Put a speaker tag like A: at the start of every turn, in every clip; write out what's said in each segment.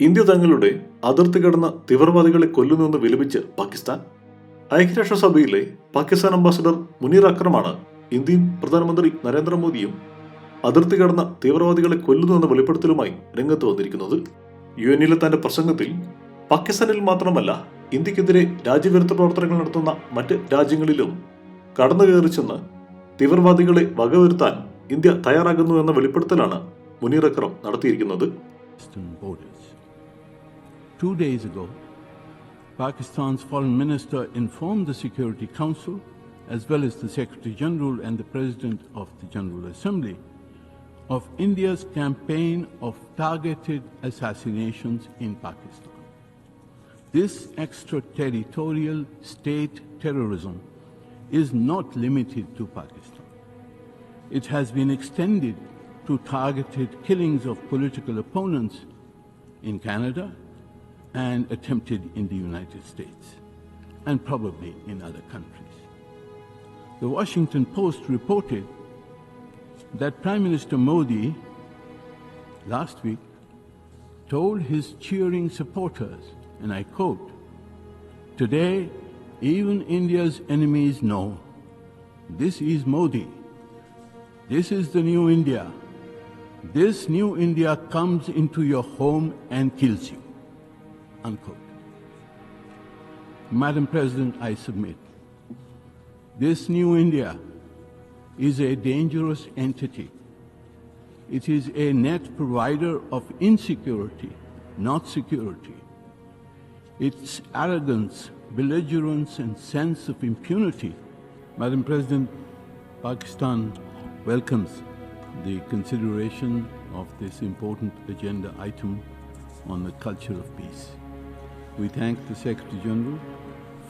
A: India തങ്ങളുടെ അതിർത്തി കടന്ന തീവ്രവാദികളെ കൊല്ലുന്നുവെന്ന് വിലപിച്ച് പാകിസ്ഥാൻ ഐക്യരാഷ്ട്രസഭയിലെ പാകിസ്ഥാൻ അംബാസഡർ മുനീർ അക്രമാണ് ഇന്ത്യയും പ്രധാനമന്ത്രി നരേന്ദ്രമോദിയും അതിർത്തി കടന്ന തീവ്രവാദികളെ കൊല്ലുന്നുവെന്ന വെളിപ്പെടുത്തലുമായി രംഗത്ത് വന്നിരിക്കുന്നത് യു എന്നിലെ തന്റെ പ്രസംഗത്തിൽ പാകിസ്ഥാനിൽ മാത്രമല്ല ഇന്ത്യക്കെതിരെ രാജ്യവിരുദ്ധ പ്രവർത്തനങ്ങൾ നടത്തുന്ന മറ്റ് രാജ്യങ്ങളിലും കടന്നു കയറി ചെന്ന് തീവ്രവാദികളെ വകവരുത്താൻ ഇന്ത്യ തയ്യാറാകുന്നു എന്ന വെളിപ്പെടുത്തലാണ് മുനീർ അക്രം നടത്തിയിരിക്കുന്നത്.
B: Two days ago, Pakistan's foreign minister informed the Security Council, as well as the Secretary General and the President of the General Assembly, of India's campaign of targeted assassinations in Pakistan. This extraterritorial state terrorism is not limited to Pakistan. It has been extended to targeted killings of political opponents in Canada and attempted in the United States, and probably in other countries. The Washington Post reported that Prime Minister Modi last week told his cheering supporters, and I quote, Today, even India's enemies know this is Modi. This is the new India. This new India comes into your home and kills you. Unquote. Madam President, I submit. This new India is a dangerous entity. It is a net provider of insecurity, not security. Its arrogance, belligerence, and sense of impunity. Madam President, Pakistan welcomes the consideration of this important agenda item on the culture of peace. We thank the Secretary General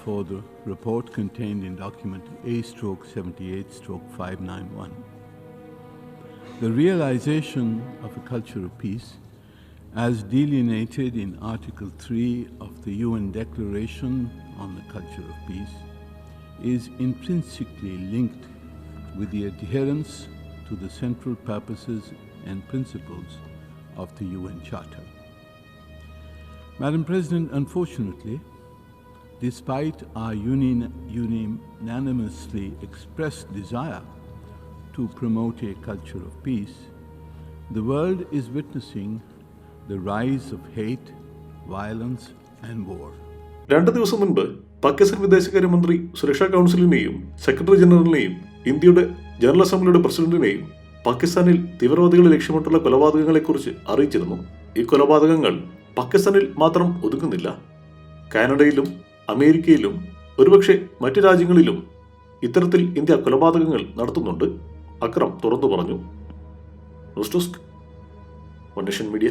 B: for the report contained in document A stroke 78 stroke 591. The realization of a culture of peace, as delineated in Article 3 of the UN Declaration on the Culture of Peace, is intrinsically linked with the adherence to the central purposes and principles of the UN Charter. Madam President, unfortunately, despite our uni- unanimously expressed desire to promote a culture of peace, the world is witnessing the rise of hate, violence, and war.
A: രണ്ട് ദിവസം മുൻപ് പാകിസ്ഥാൻ വിദേശകാര്യമന്ത്രി സുരക്ഷാ കൗൺസിലിനെയും secretary ജനറലിനെയും ഇന്ത്യയുടെ general അസംബ്ലിയുടെ പ്രസിഡന്റിനെയും പാകിസ്ഥാനിൽ തീവ്രവാദികളെ ലക്ഷ്യമിട്ടുള്ള കൊലപാതകങ്ങളെക്കുറിച്ച് അറിയിച്ചിരുന്നു ഈ കൊലപാതകങ്ങൾ പാകിസ്ഥാനിൽ മാത്രം ഒതുങ്ങുന്നില്ല. കാനഡയിലും അമേരിക്കയിലും ഒരുപക്ഷെ മറ്റു രാജ്യങ്ങളിലും ഇത്തരത്തിൽ ഇന്ത്യ കൊലപാതകങ്ങൾ നടത്തുന്നുണ്ട് അക്രം തുറന്നു പറഞ്ഞു. News desk media.